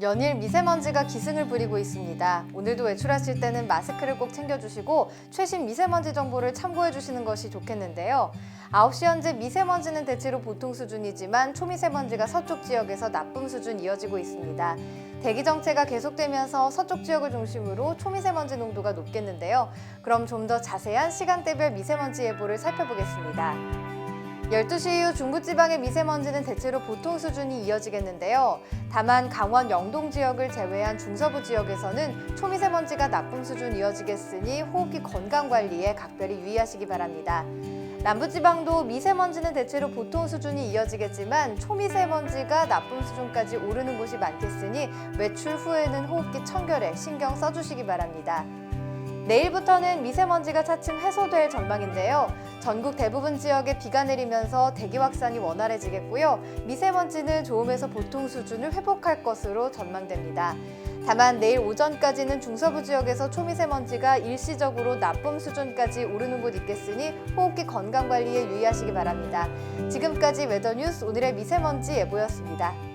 연일 미세먼지가 기승을 부리고 있습니다. 오늘도 외출하실 때는 마스크를 꼭 챙겨주시고 최신 미세먼지 정보를 참고해 주시는 것이 좋겠는데요. 9시 현재 미세먼지는 대체로 보통 수준이지만 초미세먼지가 서쪽 지역에서 나쁨 수준 이어지고 있습니다. 대기 정체가 계속되면서 서쪽 지역을 중심으로 초미세먼지 농도가 높겠는데요. 그럼 좀 더 자세한 시간대별 미세먼지 예보를 살펴보겠습니다. 12시 이후 중부지방의 미세먼지는 대체로 보통 수준이 이어지겠는데요. 다만 강원 영동 지역을 제외한 중서부 지역에서는 초미세먼지가 나쁨 수준 이어지겠으니 호흡기 건강 관리에 각별히 유의하시기 바랍니다. 남부지방도 미세먼지는 대체로 보통 수준이 이어지겠지만 초미세먼지가 나쁨 수준까지 오르는 곳이 많겠으니 외출 후에는 호흡기 청결에 신경 써주시기 바랍니다. 내일부터는 미세먼지가 차츰 해소될 전망인데요. 전국 대부분 지역에 비가 내리면서 대기 확산이 원활해지겠고요. 미세먼지는 좋음에서 보통 수준을 회복할 것으로 전망됩니다. 다만 내일 오전까지는 중서부 지역에서 초미세먼지가 일시적으로 나쁨 수준까지 오르는 곳 있겠으니 호흡기 건강 관리에 유의하시기 바랍니다. 지금까지 웨더뉴스 오늘의 미세먼지 예보였습니다.